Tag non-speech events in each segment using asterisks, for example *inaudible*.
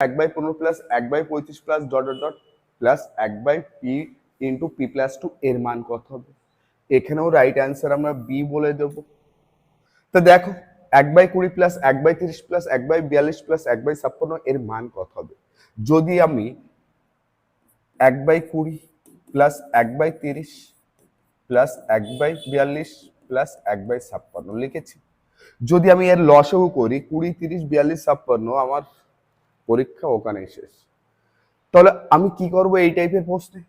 এক বাই পনেরো প্লাস এক বাই পঁয়ত্রিশ plus dot dot dot plus এক by P into P plus two এর মান কত হবে এখানেও রাইট অ্যান্সার আমরা বি বলে দেব তো দেখো এক বাই কুড়ি প্লাস এক বাই তিরিশ প্লাস এক বাই বিয়াল্লিশ প্লাস এক বাই ছাপ্পান্ন এর মান কত হবে যদি আমি এক বাই কুড়ি প্লাস এক বাই তিরিশ প্লাস এক বাই বিয়াল্লিশ প্লাস এক বাই ছাপ্পান্ন লিখেছি যদি আমি এর লসেও করি কুড়ি তিরিশ বিয়াল্লিশ ছাপ্পান্ন আমার পরীক্ষা ওখানেই শেষ। তাহলে আমি কি করব এই টাইপের প্রশ্নে?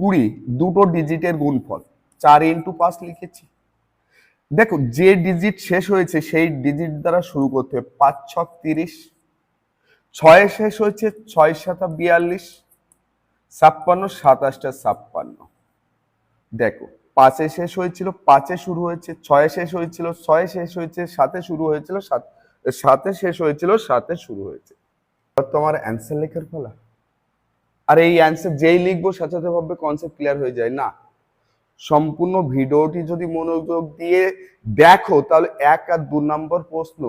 কুড়ি, দুটো ডিজিটের গুণফল, চার ইন্টু পাঁচ লিখেছি। দেখো, যে ডিজিট শেষ হয়েছে, সেই ডিজিট দ্বারা শুরু করতে হবে, পাঁচ, ছক, তিরিশ। ছয়ে শেষ হয়েছে, ছয়, সাতা, বিয়াল্লিশ। ছাপ্পান্ন, সাতাশটা, ছাপ্পান্ন। দেখো, পাঁচে শেষ হয়েছিল, পাঁচে শুরু হয়েছে, ছয়ে শেষ হয়েছিল, ছয়ে শেষ হয়েছে, সাতে শুরু হয়েছিল, সাত, সাতে শেষ হয়েছিল, সাতে শুরু হয়েছে। তোমার অ্যান্সার লেখার ফলা আর এই অ্যান্সার যেই লিখব সাথে সাথে ভাববে কনসেপ্ট ক্লিয়ার হয়ে যায়। না, সম্পূর্ণ ভিডিওটি যদি মনোযোগ দিয়ে দেখো, তাহলে এক আর দু নম্বর প্রশ্ন,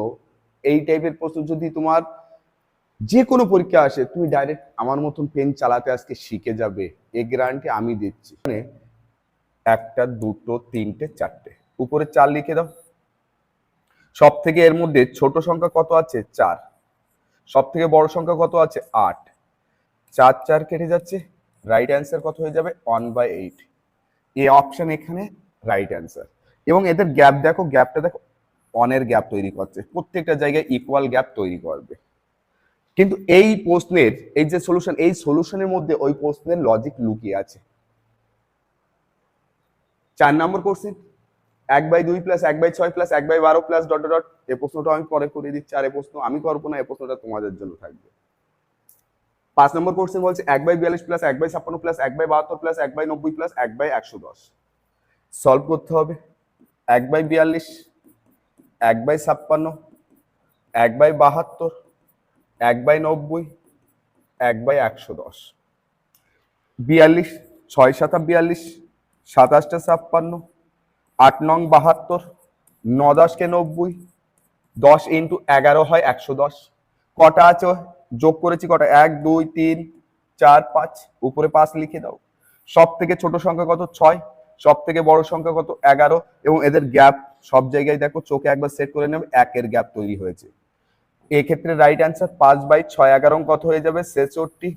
এই টাইপের প্রশ্ন যদি তোমার যে কোনো পরীক্ষা আসে, তুমি ডাইরেক্ট আমার মতন পেন চালাতে আজকে শিখে যাবে। এই গ্যারান্টি আমি দিচ্ছি। মানে একটা, দুটো, তিনটে, চারটে। উপরে চার লিখে দাও। সব থেকে এর মধ্যে ছোট সংখ্যা কত আছে? চার। সব থেকে বড় সংখ্যা কত আছে? আট। চার চার কেটে যাচ্ছে রাইট অ্যান্সার কত হয়ে যাবে? ওয়ান বাই এইট এই অপশন এখানে রাইট অ্যান্সার এবং এদের গ্যাপ দেখো গ্যাপটা দেখো অনের গ্যাপ তৈরি করছে। প্রত্যেকটা জায়গায় ইকুয়াল গ্যাপ তৈরি করবে। কিন্তু এই প্রশ্নের, এই যে সলিউশন এই সলিউশনের মধ্যে ওই প্রশ্নের লজিক লুকিয়ে আছে। চার নম্বর কোশ্চেন এক বাই দুই প্লাস এক বাই ছয় প্লাস এক বাই বারো প্লাস ডট ডট এ প্রশ্নটা আমি পরে করে দিচ্ছি আর এ প্রশ্ন আমি করব না এই প্রশ্নটা তোমাদের জন্য থাকবে পাঁচ নম্বর কোশ্চেন বলছে এক বাই বিয়াল্লিশ প্লাস এক বাই ছাপ্পান্ন প্লাস এক বাই বাহাত্তর প্লাস এক বাই নব্বই প্লাস এক বাই একশো দশ সলভ করতে হবে এক বাই বিয়াল্লিশ এক বাই ছাপ্পান্ন এক বাই বাহাত্তর এক বাই নব্বই এক বাই একশো দশ বিয়াল্লিশ ছয় সাতা বিয়াল্লিশ সাতাশটা ছাপ্পান্ন আট নং বাহাত্তর, ন দশকে নব্বই, দশ ইন্টু এগারো হয় একশো দশ। কটা আছে? যোগ করেছি কটা? এক, দুই, তিন, চার, পাঁচ। উপরে পাঁচ লিখে দাও। সব থেকে ছোট সংখ্যা কত? ছয়। সব থেকে বড় সংখ্যা কত? এগারো। এবং এদের গ্যাপ সব জায়গায় দেখো, চোখে একবার সেট করে নেবে, একের গ্যাপ তৈরি হয়েছে। এক্ষেত্রে রাইট অ্যান্সার পাঁচ বাই ছয় এগারো কত হয়ে যাবে? ছেষট্টি।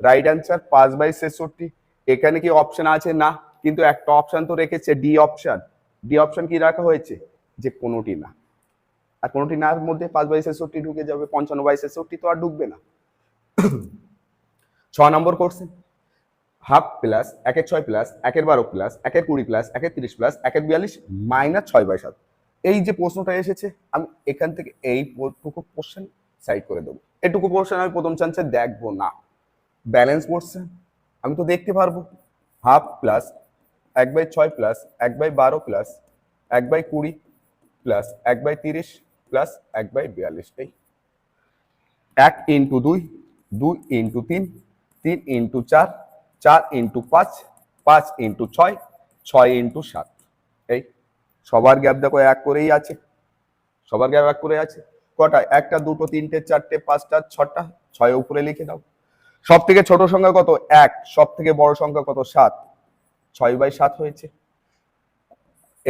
রাইট অ্যান্সার পাঁচ বাই ছেষট্টি। এখানে কি অপশন আছে? না। কিন্তু একটা অপশন তো রেখেছে ডি অপশন ডি অপশন কি রাখা হয়েছে? যে কোনোটি না। আর কোনোটি না মধ্যে পাঁচ বাই ছেষট্টি ঢুকে যাবে, পঞ্চান্ন বাই ছেষট্টি তো আর ঢুকবে না। ছ নম্বর কোশ্চেন। হাফ প্লাস একের ছয় প্লাস, একের বারো প্লাস, একের কুড়ি প্লাস, একের তিরিশ প্লাস, একের বিয়াল্লিশ মাইনাস ছয় বাই সাত। এই যে প্রশ্নটা এসেছে, আমি এখান থেকে এইটুকু কোশ্চেন সাইড করে দেবো। এটুকু পোর্শন আমি প্রথম চান্সে দেখব না। ব্যালেন্স পোর্শন আমি তো দেখতে পারব। হাফ প্লাস এক বাই ছয় প্লাস এক বাই বারো প্লাস এক বাই কুড়ি প্লাস এক বাই তিরিশ প্লাস এক বাই বিয়াল্লিশ এই। এক ইন্টু দুই দুই ইন্টু তিন তিন ইন্টু চার চার ইন্টু পাঁচ পাঁচ ইন্টু ছয় ছয় ইন্টু সাত এই। সবার গ্যাপ দেখো এক করেই আছে। সবার গ্যাপ এক করে আছে। কটা একটা, দুটো, তিনটে, চারটে, পাঁচটা, ছটা, ছয় উপরে লিখে দাও। সব থেকে ছোট সংখ্যা কত? এক। সব থেকে বড় সংখ্যা কত? সাত। ছয় বাই সাত হয়েছে।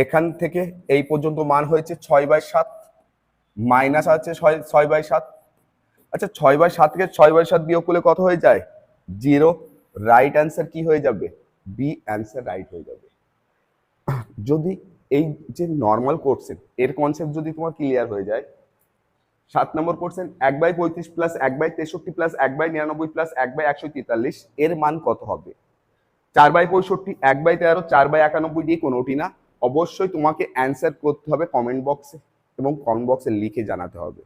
এখান থেকে এই পর্যন্ত মান হয়েছে ছয় বাই সাত। মাইনাস আছে ছয় ছয় বাই সাত। আচ্ছা ছয় বাই সাত থেকে ছয় বাই সাত বিয়োগ করলে কত হয়ে যায়? জিরো। রাইট অ্যান্সার কি হয়ে যাবে? বি অ্যান্সার রাইট হয়ে যাবে। যদি এই যে নর্মাল কোর্সেন এর কনসেপ্ট যদি তোমার ক্লিয়ার হয়ে যায়, সাত নম্বর কোর্সেন এক বাই পঁয়ত্রিশ প্লাস এক বাই তেষট্টি প্লাস এক বাই নিরানব্বই প্লাস এক বাই একশো তেতাল্লিশ, এর মান কত হবে? চার বাই পঁয়ষট্টি, এক বাই তেরো, চার বাই একানব্বই দিয়ে কোনোটি না। অবশ্যই তোমাকে অ্যান্সার করতে হবে কমেন্ট বক্সে এবং কমেন্ট বক্সে লিখে জানাতে হবে।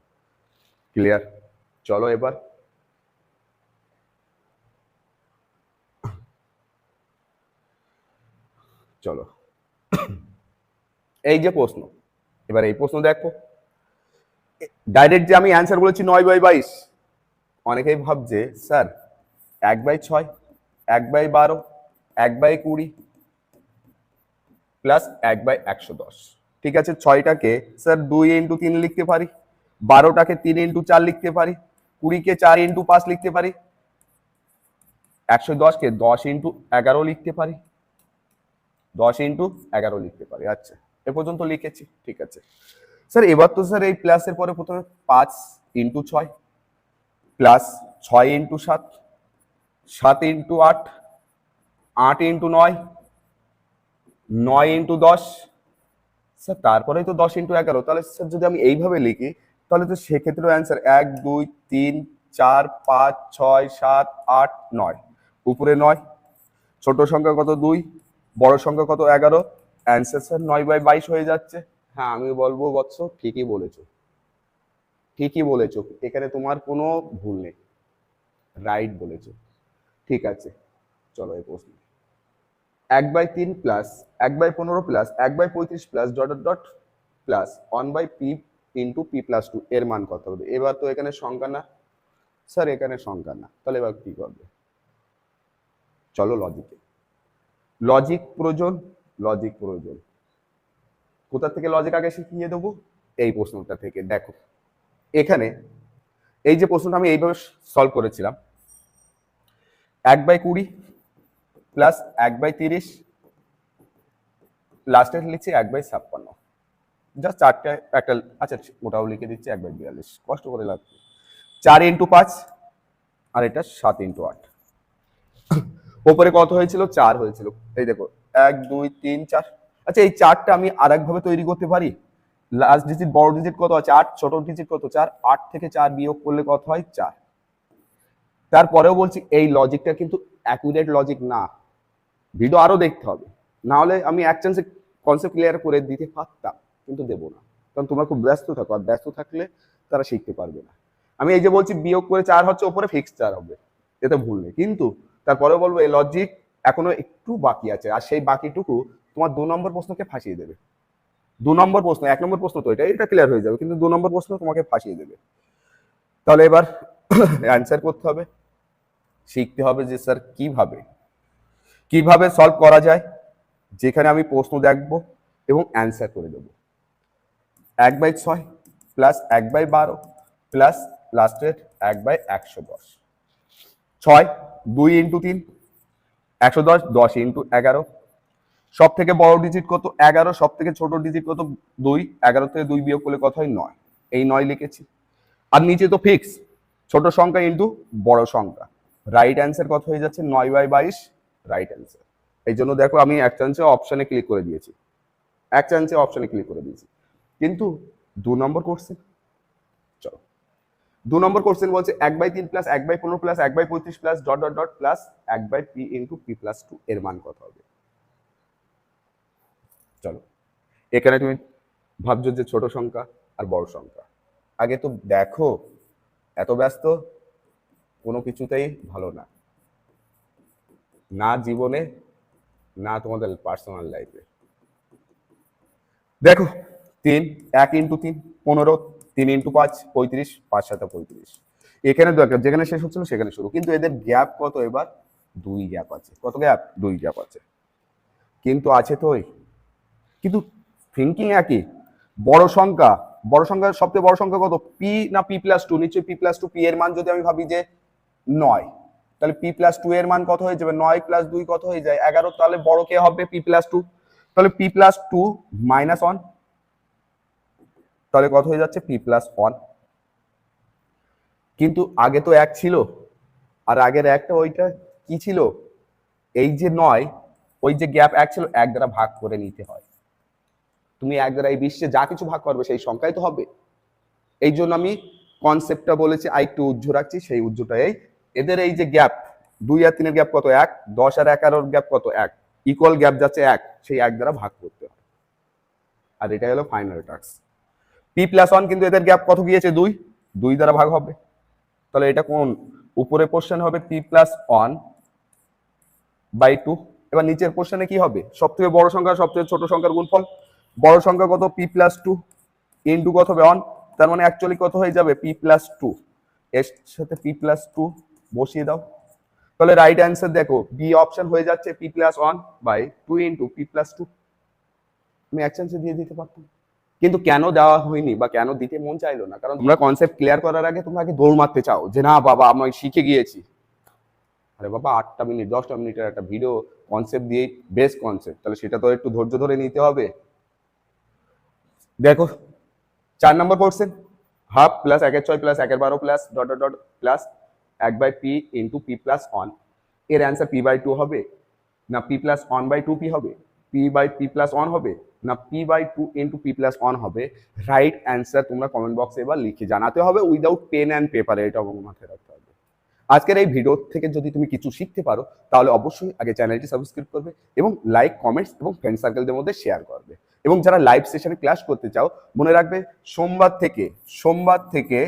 ক্লিয়ার চলো এবার। চলো। এই যে প্রশ্ন, এবার এই প্রশ্ন দেখো। ডাইরেক্ট যে আমি অ্যান্সার বলেছি নয় বাই বাইশ, অনেকেই ভাবছে, স্যার, এক বাই ছয়, এক বাই বারো এক বাই কুড়ি প্লাস এক বাই একশো দশ। ঠিক আছে, ছয়টাকে স্যার দুই ইন্টু তিন লিখতে পারি, বারোটাকে তিন ইন্টু চার লিখতে পারি, কুড়িকে চার ইন্টু পাঁচ লিখতে পারি, একশো দশকে দশ ইন্টু এগারো লিখতে পারি, দশ ইন্টু এগারো লিখতে পারি। আচ্ছা এ পর্যন্ত লিখেছি, ঠিক আছে। স্যার এবার তো স্যার এই প্লাসের পরে প্রথমে পাঁচ ইন্টু ছয় প্লাস ছয় ইন্টু সাত সাত ইন্টু আট আট ইন্টু নয় নয় ইন্টু দশ। স্যার, তারপরেই তো দশ ইন্টু এগারো। তাহলে স্যার, যদি আমি এইভাবে লিখি, তাহলে তো সেক্ষেত্রে অ্যান্সার এক, দুই, তিন, চার, পাঁচ, ছয়, সাত, আট, নয়। উপরে নয়, ছোট সংখ্যা কত? দুই, বড় সংখ্যা কত? এগারো। অ্যান্সার স্যার, নয় বাই বাইশ হয়ে যাচ্ছে। হ্যাঁ আমি বলব, বৎস, ঠিকই বলেছ। ঠিকই বলেছ। এখানে তোমার কোনো ভুল নেই। রাইট বলেছ। ঠিক আছে। চলো, এই প্রশ্ন। এক বাই তিন প্লাস এক বাই পনেরো প্লাস এক বাই পঁয়ত্রিশ plus dot dot plus one by P into P plus two এর মান কত হবে? এবার তো এখানে সংখ্যা না। স্যার এখানে সংখ্যা না। তাহলে এবার কি করবে? চলো লজিকে লজিক প্রয়োজন লজিক প্রয়োজন। কোথা থেকে লজিক আগে শিখিয়ে দেবো? এই প্রশ্নটা থেকে। দেখো, এখানে এই যে প্রশ্নটা আমি এইভাবে সলভ করেছিলাম, এক বাই কুড়ি প্লাস এক বাই তিরিশ লাস্টে লিখছি এক বাই ছাপ্পান্ন। জাস্ট চারটে, একটা আচ্ছা ওটাও লিখে দিচ্ছি এক বাই বিয়াল্লিশ। কষ্ট করে লাগবে চার ইন্টু পাঁচ, আর এটা সাত ইন্টু আট। ওপরে কত হয়েছিল? চার হয়েছিল। এই দেখো, এক, দুই, তিন, চার। আচ্ছা এই চারটা আমি আর একভাবে তৈরি করতে পারি? লাস্ট ডিজিট বড় ডিজিট কত আছে? আট, ছোট ডিজিট কত? চার, আট থেকে চার বিয়োগ করলে কত হয়? চার। তারপরেও বলছি, এই লজিকটা কিন্তু অ্যাকুরেট লজিক না। ভিডিও আরও দেখতে হবে। না হলে আমি এক চান্সে কনসেপ্ট ক্লিয়ার করে দিতে পারতাম, কিন্তু দেবো না। কারণ তোমরা খুব ব্যস্ত থাকো, আর ব্যস্ত থাকলে তারা শিখতে পারবে না। আমি এই যে বলছি, বিয়োগ করে চার হচ্ছে ওপরে ফিক্স চার হবে। এতে ভুল নেই। কিন্তু তারপরেও বলব, এই লজিক এখনও একটু বাকি আছে। আর সেই বাকিটুকু তোমার দু নম্বর প্রশ্নকে ফাঁসিয়ে দেবে। দু নম্বর প্রশ্ন, এক নম্বর প্রশ্ন তো এটা এটা ক্লিয়ার হয়ে যাবে। কিন্তু দু নম্বর প্রশ্ন তোমাকে ফাঁসিয়ে দেবে। তাহলে এবার *coughs* অ্যান্সার করতে হবে। শিখতে হবে যে স্যার কীভাবে কীভাবে সলভ করা যায়? যেখানে আমি প্রশ্ন দেখব এবং অ্যান্সার করে দেব। এক বাই ছয় প্লাস এক বাই বারো প্লাস লাস্টের এক বাই একশো দশ। ছয় দুই ইন্টু তিন, একশো দশ দশ ইন্টু এগারো। সব থেকে বড় ডিজিট কত? এগারো। সব থেকে ছোট ডিজিট কত? দুই। এগারো থেকে দুই বিয়োগ করলে কত হয়? নয়। এই নয় লিখেছি। আর নিচে তো ফিক্স ছোট সংখ্যা ইন্টু বড় সংখ্যা। রাইট অ্যান্সার কত হয়ে যাচ্ছে? নয় বাই বাইশ রাইট অ্যান্সার এই জন্য দেখো আমি এক চান্সে অপশানে ক্লিক করে দিয়েছি। এক চান্সে অপশানে ক্লিক করে দিয়েছি। কিন্তু দু নম্বর কোশ্চেন চলো। দু নম্বর কোশ্চেন বলছে এক বাই তিন প্লাস এক বাই পনেরো প্লাস এক বাই পঁয়ত্রিশ plus dot dot dot plus এক by P into P plus two এর মান কত হবে? চলো। এখানে তুমি ভাবছ যে ছোট সংখ্যা আর বড় সংখ্যা। আগে তো দেখো, এত ব্যস্ত, কোনো কিছুতেই ভালো না। না জীবনে, না তোমাদের পার্সোনাল লাইফে দেখো, তিন, এক ইন্টু তিন, পনেরো, তিন ইন্টু পাঁচ, পঁয়ত্রিশ, পাঁচ সাথে পঁয়ত্রিশ। এখানে দরকার যেখানে শেষ হচ্ছিল সেখানে শুরু। কিন্তু এদের গ্যাপ কত এবার? দুই গ্যাপ আছে। কত গ্যাপ দুই গ্যাপ আছে। কিন্তু আছে তো কিন্তু থিঙ্কিং একই। বড় সংখ্যা। বড় সংখ্যা সবচেয়ে বড় সংখ্যা কত? পি না পি প্লাস টু নিশ্চয়ই পি প্লাস টু পি এর মান যদি আমি ভাবি যে নয়। তাহলে পি প্লাস টু এর মান কত হয়ে যাবে? নয় প্লাস দুই কত হয়ে যায়? এগারো, তাহলে বড় কে হবে? পি প্লাস টু তাহলে P plus two minus one তাহলে কত হয়ে যাচ্ছে? পি প্লাস ওয়ান কিন্তু আগে তো এক ছিল। আর আগের একটা ওইটা কি ছিল? এই যে নয়, ওই যে গ্যাপ এক ছিল, এক দ্বারা ভাগ করে নিতে হয়। তুমি এক দ্বারা এই বিশ্বে যা কিছু ভাগ করবে, সেই সংখ্যাই তো হবে। এই জন্য আমি কনসেপ্টটা বলেছি আর একটু উজ্জ্ব রাখছি, সেই উজ্জ্বটাই এদের এই যে গ্যাপ দুই আর তিনের গ্যাপ কত এক? দশ আর এগারোর গ্যাপ কত এক? ইকুয়াল গ্যাপ যাচ্ছে এক, সেই এক দ্বারা ভাগ করতে হয়। আর এটা হলো final task P plus one কিন্তু এদের গ্যাপ কত গিয়েছে? দুই। দুই দ্বারা ভাগ হবে। তাহলে এটা কোন উপরে পোর্শন হবে P plus one by two এবার নিচের পোর্শনে কি হবে? সব থেকে বড় সংখ্যা সবচেয়ে ছোট সংখ্যার গুণফল। বড় সংখ্যা কত? পি প্লাস টু ইন্টু কত হবে? ওয়ান তার মানে অ্যাকচুয়ালি কত হয়ে যাবে? পি প্লাস টু এর সাথে পি প্লাস টু বসিয়ে দাও। তাহলে রাইট অ্যান্সার দেখো বি অপশন হয়ে যাচ্ছে P plus one by two into P plus two আমি এক চান্সে দিয়ে দিতে পারতাম। কিন্তু কেন দেওয়া হয়নি বা কেন দিতে মন চাইলো না? কারণ তোমরা কনসেপ্ট ক্লিয়ার করার আগে তোমরা আগে দৌড় মারতে চাও যে, না বাবা, আমি শিখে গিয়েছি। আরে বাবা, আটটা মিনিট, দশটা মিনিটের একটা ভিডিও কনসেপ্ট দিয়েই বেস্ট কনসেপ্ট তাহলে সেটা তো একটু ধৈর্য ধরে নিতে হবে। দেখো, চার নম্বর কোশ্চেন হাফ প্লাস একের ছয় প্লাস একের বারো plus dot dot dot plus এক by P into P plus ওয়ানের অ্যান্সার পি বাই টু হবে, না P plus one by two P হবে? P by P plus one হবে, না P by two into P plus one হবে? Right answer তোমরা comment বক্সে এবার লিখে জানাতে হবে উইদাউট পেন অ্যান্ড পেপারে এটা মাথায় রাখতে হবে। আজকের এই ভিডিও থেকে যদি তুমি কিছু শিখতে পারো, তাহলে অবশ্যই আগে চ্যানেলটি সাবস্ক্রাইব করবে এবং লাইক কমেন্টস এবং ফ্রেন্ড সার্কেলদের মধ্যে শেয়ার করবে। এবং যারা লাইভ সেশনে ক্লাস করতে চাও, মনে রাখবে, সোমবার থেকে সোমবার থেকে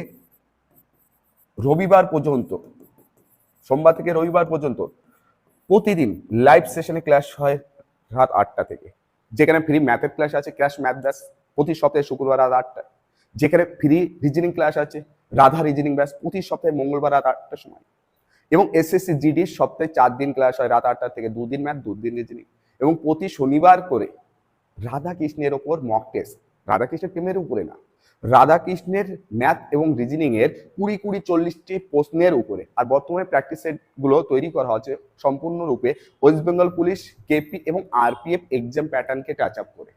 রবিবার পর্যন্ত, সোমবার থেকে রবিবার পর্যন্ত প্রতিদিন লাইভ সেশনে ক্লাস হয় রাত আটটা থেকে। যেখানে ফ্রি ম্যাথের ক্লাস আছে ক্লাস ম্যাথ ব্যাস প্রতি সপ্তাহে শুক্রবার রাত আটটা। যেখানে ফ্রি রিজনিং ক্লাস আছে, রাধা রিজনিং ব্যাস প্রতি সপ্তাহে মঙ্গলবার রাত আটটার সময়। এবং এসএসসি জিডির সপ্তাহে চার দিন ক্লাস হয়, রাত আটটা থেকে দুদিন ম্যাথ দুদিন রিজনিং এবং প্রতি শনিবার করে রাধা কৃষ্ণের ওপর মক টেস্ট রাধা কৃষ্ণের প্রেমের উপরে না। রাধাকৃষ্ণের ম্যাথ এবং রিজনিং এর কুড়ি কুড়ি চল্লিশটি প্রশ্নের উপরে। আর বর্তমানে প্র্যাকটিস সেটগুলো তৈরি করা হচ্ছে সম্পূর্ণরূপে ওয়েস্ট বেঙ্গল পুলিশ কেপি এবং আরপিএফ এক্সাম প্যাটার্নকে টাচ আপ করে।